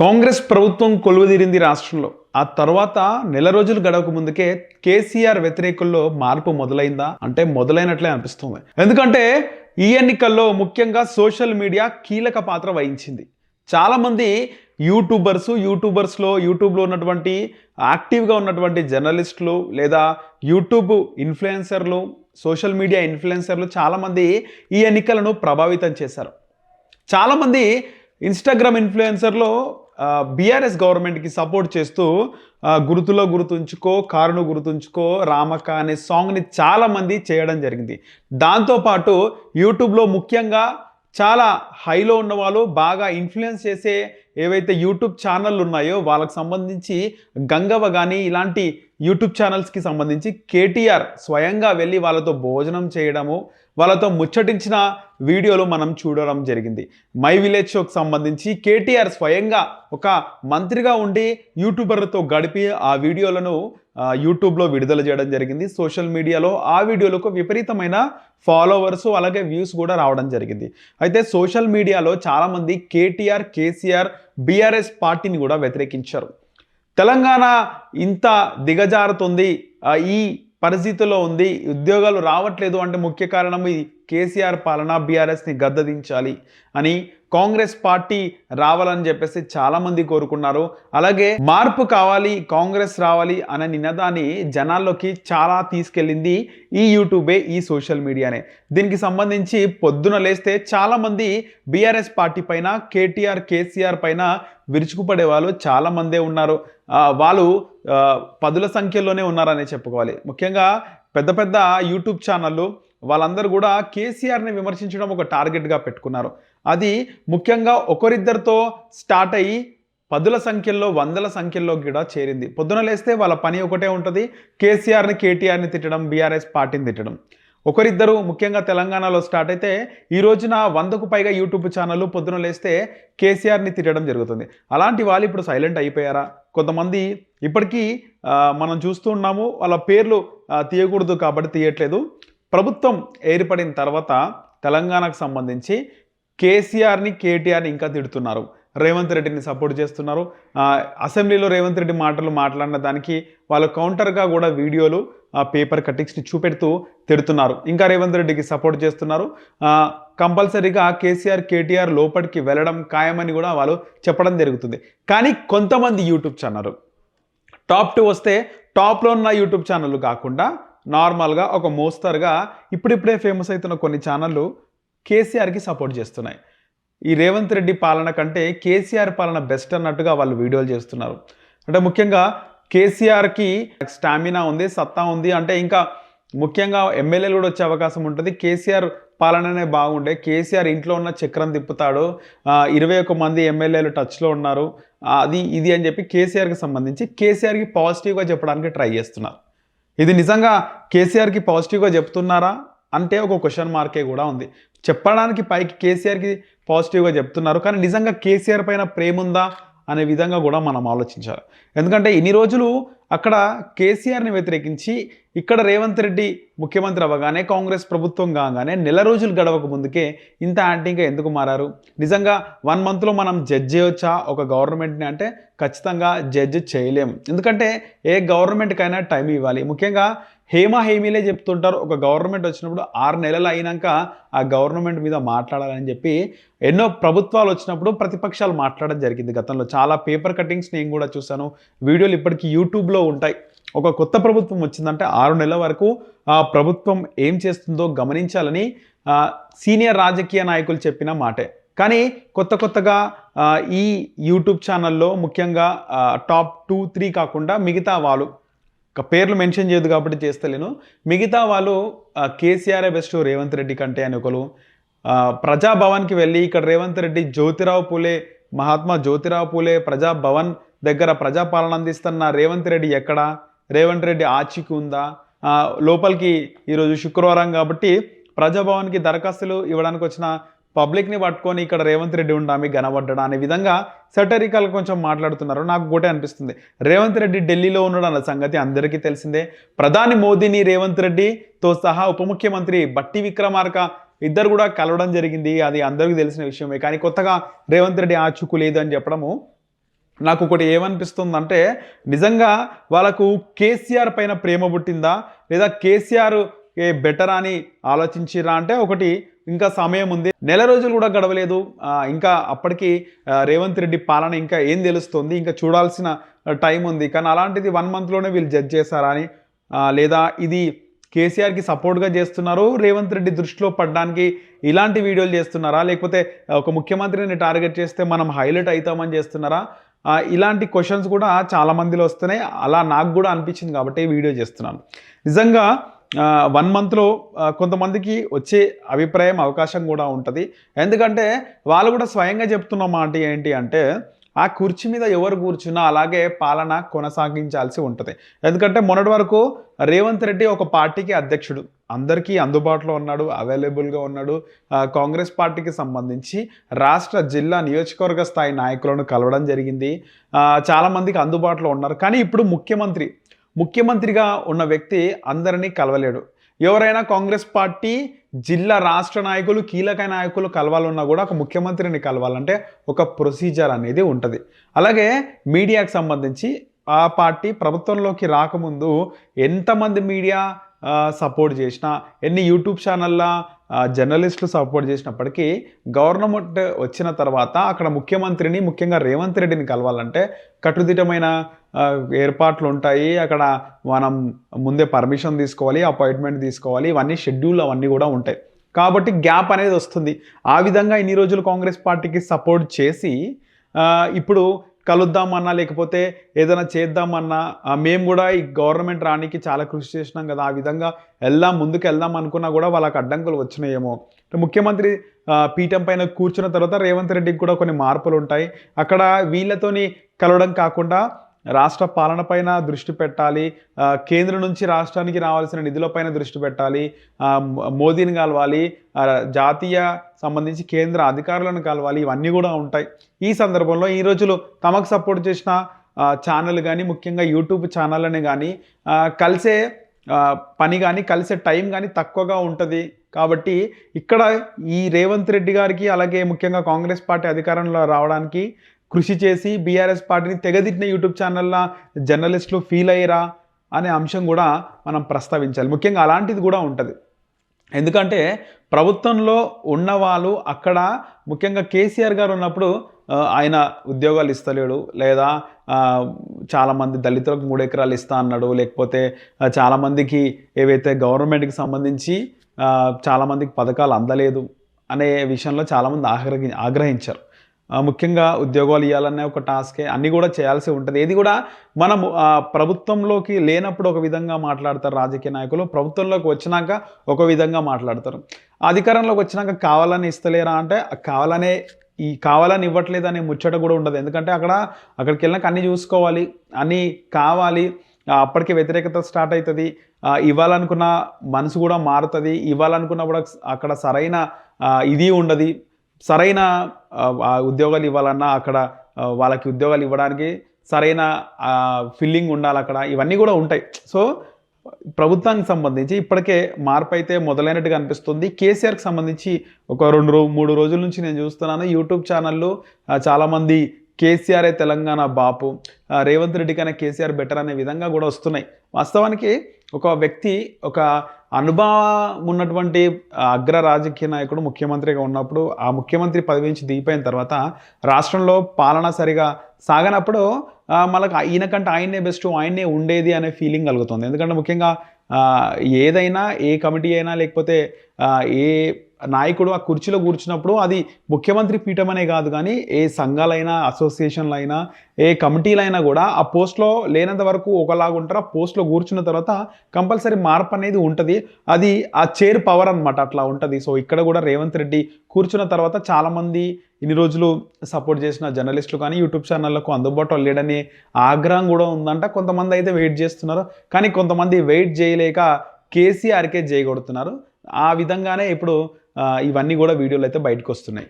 కాంగ్రెస్ ప్రభుత్వం కొలువుదీరింది రాష్ట్రంలో. ఆ తర్వాత నెల రోజులు గడవక ముందుకే కేసీఆర్ వ్యతిరేకుల్లో మార్పు మొదలైందా? అంటే మొదలైనట్లే అనిపిస్తుంది. ఎందుకంటే ఈ ఎన్నికల్లో ముఖ్యంగా సోషల్ మీడియా కీలక పాత్ర వహించింది. చాలామంది యూట్యూబర్స్ యూట్యూబర్స్లో యూట్యూబ్లో ఉన్నటువంటి యాక్టివ్గా ఉన్నటువంటి జర్నలిస్టులు లేదా యూట్యూబ్ ఇన్ఫ్లుయెన్సర్లు సోషల్ మీడియా ఇన్ఫ్లుయెన్సర్లు చాలామంది ఈ ఎన్నికలను ప్రభావితం చేశారు. చాలామంది ఇన్స్టాగ్రామ్ ఇన్ఫ్లుయెన్సర్లో బీఆర్ఎస్ గవర్నమెంట్కి సపోర్ట్ చేస్తూ గుర్తులో గుర్తుంచుకో కారును గుర్తుంచుకో రామక్క అనే సాంగ్ని చాలామంది చేయడం జరిగింది. దాంతోపాటు యూట్యూబ్లో ముఖ్యంగా చాలా హైలో ఉన్న వాళ్ళు బాగా ఇన్ఫ్లుయెన్స్ చేసే ఏవైతే యూట్యూబ్ ఛానళ్ళు ఉన్నాయో వాళ్ళకి సంబంధించి గంగవ కానీ ఇలాంటి యూట్యూబ్ ఛానల్స్కి సంబంధించి కేటీఆర్ స్వయంగా వెళ్ళి వాళ్ళతో భోజనం చేయడము వాళ్ళతో ముచ్చటించిన వీడియోలు మనం చూడడం జరిగింది. మై విలేజ్ షోకి సంబంధించి కేటీఆర్ స్వయంగా ఒక మంత్రిగా ఉండి యూట్యూబర్లతో గడిపి ఆ వీడియోలను యూట్యూబ్లో విడుదల చేయడం జరిగింది. సోషల్ మీడియాలో ఆ వీడియోలకు విపరీతమైన ఫాలోవర్స్ అలాగే వ్యూస్ కూడా రావడం జరిగింది. అయితే సోషల్ మీడియాలో చాలామంది కేటీఆర్ కేసీఆర్ బీఆర్ఎస్ పార్టీని కూడా వ్యతిరేకించారు. తెలంగాణ ఇంత దిగజారుతుంది. ఈ పరిస్థితిలో ఉంది. ఉద్యోగాలు రావట్లేదు అంటే ముఖ్య కారణం ఇది కేసీఆర్ పాలన బీఆర్ఎస్ని గద్దదించాలి అని కాంగ్రెస్ పార్టీ రావాలని చెప్పేసి చాలామంది కోరుకున్నారు. అలాగే మార్పు కావాలి కాంగ్రెస్ రావాలి అనే నినాదాన్ని జనాల్లోకి చాలా తీసుకెళ్ళింది ఈ యూట్యూబే ఈ సోషల్ మీడియానే. దీనికి సంబంధించి పొద్దున లేస్తే చాలామంది బీఆర్ఎస్ పార్టీ పైన కేటీఆర్ కేసీఆర్ పైన విరుచుకుపడే వాళ్ళు చాలామందే ఉన్నారు. వాళ్ళు పదుల సంఖ్యలోనే ఉన్నారని చెప్పుకోవాలి. ముఖ్యంగా పెద్ద పెద్ద యూట్యూబ్ ఛానళ్ళు వాళ్ళందరూ కూడా కేసీఆర్ని విమర్శించడం ఒక టార్గెట్గా పెట్టుకున్నారు. అది ముఖ్యంగా ఒకరిద్దరితో స్టార్ట్ అయ్యి పదుల సంఖ్యల్లో వందల సంఖ్యల్లో కూడా చేరింది. పొద్దున లేస్తే వాళ్ళ పని ఒకటే ఉంటుంది. కేసీఆర్ని కేటీఆర్ని తిట్టడం బీఆర్ఎస్ పార్టీని తిట్టడం. ఒకరిద్దరు ముఖ్యంగా తెలంగాణలో స్టార్ట్ అయితే ఈ రోజున వందకు పైగా యూట్యూబ్ ఛానళ్ళు పొద్దున లేస్తే కేసీఆర్ని తిట్టడం జరుగుతుంది. అలాంటి వాళ్ళు ఇప్పుడు సైలెంట్ అయిపోయారా? కొంతమంది ఇప్పటికీ మనం చూస్తూ ఉన్నాము వాళ్ళ పేర్లు తీయకూడదు కాబట్టి తీయట్లేదు. ప్రభుత్వం ఏర్పడిన తర్వాత తెలంగాణకు సంబంధించి కేసీఆర్ని కేటీఆర్ని ఇంకా తిడుతున్నారు. రేవంత్ రెడ్డిని సపోర్ట్ చేస్తున్నారు. అసెంబ్లీలో రేవంత్ రెడ్డి మాటలు మాట్లాడిన దానికి వాళ్ళు కౌంటర్గా కూడా వీడియోలు పేపర్ కటింగ్స్ని చూపెడుతూ తిడుతున్నారు. ఇంకా రేవంత్ రెడ్డికి సపోర్ట్ చేస్తున్నారు. కంపల్సరీగా కేసీఆర్ కేటీఆర్ లోపలికి వెళ్ళడం ఖాయమని కూడా వాళ్ళు చెప్పడం జరుగుతుంది. కానీ కొంతమంది యూట్యూబ్ ఛానల్ టాప్ టూ వస్తే టాప్లో ఉన్న యూట్యూబ్ ఛానళ్ళు కాకుండా నార్మల్గా ఒక మోస్తరుగా ఇప్పుడిప్పుడే ఫేమస్ అవుతున్న కొన్ని ఛానళ్ళు కేసీఆర్కి సపోర్ట్ చేస్తున్నాయి. ఈ రేవంత్ రెడ్డి పాలన కంటే కేసీఆర్ పాలన బెస్ట్ అన్నట్టుగా వాళ్ళు వీడియోలు చేస్తున్నారు. అంటే ముఖ్యంగా కేసీఆర్కి స్టామినా ఉంది సత్తా ఉంది అంటే ఇంకా ముఖ్యంగా ఎమ్మెల్యేలు కూడా వచ్చే అవకాశం ఉంటుంది. కేసీఆర్ పాలననే బాగుండే. కేసీఆర్ ఇంట్లో ఉన్న చక్రం తిప్పుతాడు. ఇరవై ఒక్క మంది ఎమ్మెల్యేలు టచ్లో ఉన్నారు. అది ఇది అని చెప్పి కేసీఆర్కి సంబంధించి కేసీఆర్కి పాజిటివ్గా చెప్పడానికి ట్రై చేస్తున్నారు. ఇది నిజంగా కేసీఆర్కి పాజిటివ్గా చెప్తున్నారా? అంటే ఒక క్వశ్చన్ మార్కే కూడా ఉంది. చెప్పడానికి పైకి కేసీఆర్కి పాజిటివ్గా చెప్తున్నారు. కానీ నిజంగా కేసీఆర్ పైన ప్రేమ ఉందా అనే విధంగా కూడా మనం ఆలోచించాలి. ఎందుకంటే ఇన్ని రోజులు అక్కడ కేసీఆర్ని వ్యతిరేకించి ఇక్కడ రేవంత్ రెడ్డి ముఖ్యమంత్రి అవ్వగానే కాంగ్రెస్ ప్రభుత్వం కాగానే నెల రోజులు గడవక ముందుకే ఇంత యాంటీగా ఎందుకు మారారు? నిజంగా వన్ మంత్లో మనం జడ్జ్ చేయొచ్చా? ఒక గవర్నమెంట్ని అంటే ఖచ్చితంగా జడ్జ్ చేయలేం ఎందుకంటే ఏ గవర్నమెంట్కైనా టైం ఇవ్వాలి. ముఖ్యంగా హేమా హేమీలే చెప్తుంటారు. ఒక గవర్నమెంట్ వచ్చినప్పుడు ఆరు నెలలు అయినాక ఆ గవర్నమెంట్ మీద మాట్లాడాలని చెప్పి ఎన్నో ప్రభుత్వాలు వచ్చినప్పుడు ప్రతిపక్షాలు మాట్లాడడం జరిగింది గతంలో. చాలా పేపర్ కటింగ్స్ నేను కూడా చూశాను. వీడియోలు ఇప్పటికీ యూట్యూబ్లో ఉంటాయి. ఒక కొత్త ప్రభుత్వం వచ్చిందంటే ఆరు నెలల వరకు ఆ ప్రభుత్వం ఏం చేస్తుందో గమనించాలని సీనియర్ రాజకీయ నాయకులు చెప్పిన మాటే. కానీ కొత్త కొత్తగా ఈ యూట్యూబ్ ఛానల్లో ముఖ్యంగా టాప్ టూ త్రీ కాకుండా మిగతా వాళ్ళు పేర్లు మెన్షన్ చేయదు కాబట్టి చేస్తలేను. మిగతా వాళ్ళు ఆ, కేసీఆర్ బెస్ట్ రేవంత్ రెడ్డి కంటే అని ఒకరు. ప్రజాభవన్కి వెళ్ళి ఇక్కడ రేవంత్ రెడ్డి జ్యోతిరావు పూలే మహాత్మా జ్యోతిరావు పూలే ప్రజాభవన్ దగ్గర ప్రజాపాలన అందిస్తున్న రేవంత్ రెడ్డి ఎక్కడ? రేవంత్ రెడ్డి ఆచికి ఉందా? లోపలికి ఈరోజు శుక్రవారం కాబట్టి ప్రజాభవన్కి దరఖాస్తులు ఇవ్వడానికి వచ్చిన పబ్లిక్ని పట్టుకొని ఇక్కడ రేవంత్ రెడ్డి ఉండామి గనబడ్డా అనే విధంగా సెటరికల్ కొంచెం మాట్లాడుతున్నారు. నాకు ఒకటే అనిపిస్తుంది. రేవంత్ రెడ్డి ఢిల్లీలో ఉన్నాడు అన్న సంగతి అందరికీ తెలిసిందే. ప్రధాని మోదీని రేవంత్ రెడ్డితో సహా ఉప ముఖ్యమంత్రి బట్టి విక్రమార్క ఇద్దరు కూడా కలవడం జరిగింది. అది అందరికీ తెలిసిన విషయమే. కానీ కొత్తగా రేవంత్ రెడ్డి ఆచుకు లేదు అని చెప్పడము నాకు ఒకటి ఏమనిపిస్తుందంటే నిజంగా వాళ్ళకు కేసీఆర్ పైన ప్రేమ పుట్టిందా? లేదా కేసీఆర్ ఏ బెటర్ అని ఆలోచించిరా అంటే ఒకటి ఇంకా సమయం ఉంది. నెల రోజులు కూడా గడవలేదు. ఇంకా అప్పటికి రేవంత్ రెడ్డి పాలన ఇంకా ఏం తెలుస్తుంది? ఇంకా చూడాల్సిన టైం ఉంది. కానీ అలాంటిది వన్ మంత్లోనే వీళ్ళు జడ్జ్ చేశారా అని లేదా ఇది కేసీఆర్కి సపోర్ట్గా చేస్తున్నారు రేవంత్ రెడ్డి దృష్టిలో పడడానికి ఇలాంటి వీడియోలు చేస్తున్నారా? లేకపోతే ఒక ముఖ్యమంత్రిని టార్గెట్ చేస్తే మనం హైలైట్ అవుతామని చేస్తున్నారా? ఇలాంటి క్వశ్చన్స్ కూడా చాలా మందిలో వస్తున్నాయి. అలా నాకు కూడా అనిపించింది కాబట్టి వీడియో చేస్తున్నాను. నిజంగా వన్ మంత్లో కొంతమందికి వచ్చే అభిప్రాయం అవకాశం కూడా ఉంటుంది. ఎందుకంటే వాళ్ళు కూడా స్వయంగా చెప్తున్న మాట ఏంటి అంటే ఆ కుర్చీ మీద ఎవరు కూర్చున్నా అలాగే పాలన కొనసాగించాల్సి ఉంటుంది. ఎందుకంటే మొన్నటి వరకు రేవంత్ రెడ్డి ఒక పార్టీకి అధ్యక్షుడు. అందరికీ అందుబాటులో ఉన్నాడు అవైలబుల్గా ఉన్నాడు. కాంగ్రెస్ పార్టీకి సంబంధించి రాష్ట్ర జిల్లా నియోజకవర్గ స్థాయి నాయకులను కలవడం జరిగింది. చాలామందికి అందుబాటులో ఉన్నారు. కానీ ఇప్పుడు ముఖ్యమంత్రి ముఖ్యమంత్రిగా ఉన్న వ్యక్తి అందరినీ కలవలేడు. ఎవరైనా కాంగ్రెస్ పార్టీ జిల్లా రాష్ట్ర నాయకులు కీలక నాయకులు కలవాలన్నా కూడా ఒక ముఖ్యమంత్రిని కలవాలంటే ఒక ప్రొసీజర్ అనేది ఉంటుంది. అలాగే మీడియాకు సంబంధించి ఆ పార్టీ ప్రభుత్వంలోకి రాకముందు ఎంతమంది మీడియా సపోర్ట్ చేసినా ఎన్ని యూట్యూబ్ ఛానళ్ళ జర్నలిస్టులు సపోర్ట్ చేసినప్పటికీ గవర్నమెంట్ వచ్చిన తర్వాత అక్కడ ముఖ్యమంత్రిని ముఖ్యంగా రేవంత్ రెడ్డిని కలవాలంటే కట్టుదిట్టమైన ఏర్పాట్లు ఉంటాయి అక్కడ మనం ముందే పర్మిషన్ తీసుకోవాలి అపాయింట్మెంట్ తీసుకోవాలి. ఇవన్నీ షెడ్యూల్ అవన్నీ కూడా ఉంటాయి. కాబట్టి గ్యాప్ అనేది వస్తుంది. ఆ విధంగా ఇన్ని రోజులు కాంగ్రెస్ పార్టీకి సపోర్ట్ చేసి ఇప్పుడు కలుద్దామన్నా లేకపోతే ఏదైనా చేద్దామన్నా మేము కూడా ఈ గవర్నమెంట్ రానికి చాలా కృషి చేసినాం కదా ఆ విధంగా వెళ్దాం ముందుకు వెళ్దాం అనుకున్నా కూడా వాళ్ళకి అడ్డంకులు వచ్చినాయేమో. ముఖ్యమంత్రి పీఠం పైన కూర్చున్న తర్వాత రేవంత్ రెడ్డికి కూడా కొన్ని మార్పులు ఉంటాయి అక్కడ వీళ్ళతోని కలవడం కాకుండా రాష్ట్ర పాలనపైన దృష్టి పెట్టాలి. కేంద్రం నుంచి రాష్ట్రానికి రావాల్సిన నిధులపైన దృష్టి పెట్టాలి. మోదీని కలవాలి. జాతీయ సంబంధించి కేంద్ర అధికారులను కలవాలి. ఇవన్నీ కూడా ఉంటాయి. ఈ సందర్భంలో ఈ రోజులు తమకు సపోర్ట్ చేసిన ఛానల్ కానీ ముఖ్యంగా యూట్యూబ్ ఛానళ్ళని కానీ కలిసే పని కానీ కలిసే టైం కానీ తక్కువగా ఉంటుంది. కాబట్టి ఇక్కడ ఈ రేవంత్ రెడ్డి గారికి అలాగే ముఖ్యంగా కాంగ్రెస్ పార్టీ అధికారంలో రావడానికి కృషి చేసి బీఆర్ఎస్ పార్టీని తెగదిట్టిన యూట్యూబ్ ఛానళ్ళ జర్నలిస్టులు ఫీల్ అయ్యరా అనే అంశం కూడా మనం ప్రస్తావించాలి. ముఖ్యంగా అలాంటిది కూడా ఉంటుంది. ఎందుకంటే ప్రభుత్వంలో ఉన్నవాళ్ళు అక్కడ ముఖ్యంగా కేసీఆర్ గారు ఉన్నప్పుడు ఆయన ఉద్యోగాలు ఇస్తలేడు లేదా చాలామంది దళితులకు మూడు ఎకరాలు ఇస్తా అన్నాడు. లేకపోతే చాలామందికి ఏవైతే గవర్నమెంట్కి సంబంధించి చాలామందికి పథకాలు అందలేదు అనే విషయంలో చాలామంది ఆగ్రహి ఆగ్రహించారు. ముఖ్యంగా ఉద్యోగాలు ఇవ్వాలనే ఒక టాస్కే అన్నీ కూడా చేయాల్సి ఉంటుంది. ఇది కూడా మనం ప్రభుత్వంలోకి లేనప్పుడు ఒక విధంగా మాట్లాడతారు రాజకీయ నాయకులు. ప్రభుత్వంలోకి వచ్చినాక ఒక విధంగా మాట్లాడతారు. అధికారంలోకి వచ్చినాక కావాలని ఇస్తలేరా అంటే కావాలనే ఈ కావాలని ఇవ్వట్లేదు అనే ముచ్చట కూడా ఉండదు. ఎందుకంటే అక్కడ అక్కడికి వెళ్ళినాక అన్నీ చూసుకోవాలి అన్నీ కావాలి అప్పటికే వ్యతిరేకత స్టార్ట్ అవుతుంది ఇవ్వాలనుకున్న మనసు కూడా మారుతుంది. ఇవ్వాలనుకున్న కూడా అక్కడ సరైన ఇది ఉండదు. సరైన ఆ, ఉద్యోగాలు ఇవ్వాలన్నా అక్కడ వాళ్ళకి ఉద్యోగాలు ఇవ్వడానికి సరైన ఫిల్లింగ్ ఉండాలి అక్కడ. ఇవన్నీ కూడా ఉంటాయి. సో ప్రభుత్వానికి సంబంధించి ఇప్పటికే మార్పు అయితే మొదలైనట్టుగా అనిపిస్తుంది. కేసీఆర్కి సంబంధించి ఒక రెండు రో మూడు రోజుల నుంచి నేను చూస్తున్నాను. యూట్యూబ్ ఛానల్లో చాలామంది కేసీఆరే తెలంగాణ బాపు రేవంత్ రెడ్డి కన్నా కేసీఆర్ బెటర్ అనే విధంగా కూడా వస్తున్నాయి. వాస్తవానికి ఒక వ్యక్తి ఒక అనుభవం ఉన్నటువంటి అగ్ర రాజకీయ నాయకుడు ముఖ్యమంత్రిగా ఉన్నప్పుడు ఆ ముఖ్యమంత్రి పదవి నుంచి దిగిపోయిన తర్వాత రాష్ట్రంలో పాలన సరిగా సాగనప్పుడు మనకు మనకు ఈయనకంటే ఆయన్నే బెస్ట్ ఆయన్నే ఉండేది అనే ఫీలింగ్ కలుగుతుంది. ఎందుకంటే ముఖ్యంగా ఏదైనా ఏ కమిటీ అయినా లేకపోతే ఏ నాయకుడు ఆ కుర్చీలో కూర్చున్నప్పుడు అది ముఖ్యమంత్రి పీఠం అనే కాదు కానీ ఏ సంఘాలైనా అసోసియేషన్లు అయినా ఏ కమిటీలైనా కూడా ఆ పోస్ట్లో లేనంత వరకు ఒకలాగా ఉంటారు. ఆ పోస్ట్లో కూర్చున్న తర్వాత కంపల్సరీ మార్పు అనేది ఉంటుంది. అది ఆ చైర్ పవర్ అన్నమాట అట్లా ఉంటుంది. సో ఇక్కడ కూడా రేవంత్ రెడ్డి కూర్చున్న తర్వాత చాలామంది ఇన్ని రోజులు సపోర్ట్ చేసిన జర్నలిస్టులు కానీ యూట్యూబ్ ఛానళ్ళకు అందుబాటులో లేడనే ఆగ్రహం కూడా ఉందంట. కొంతమంది అయితే వెయిట్ చేస్తున్నారు. కానీ కొంతమంది వెయిట్ చేయలేక కేసీఆర్కే చేయగొడుతున్నారు ఆ విధంగానే ఇప్పుడు ఇవన్నీ కూడా వీడియోలు అయితే బయటకు వస్తున్నాయి.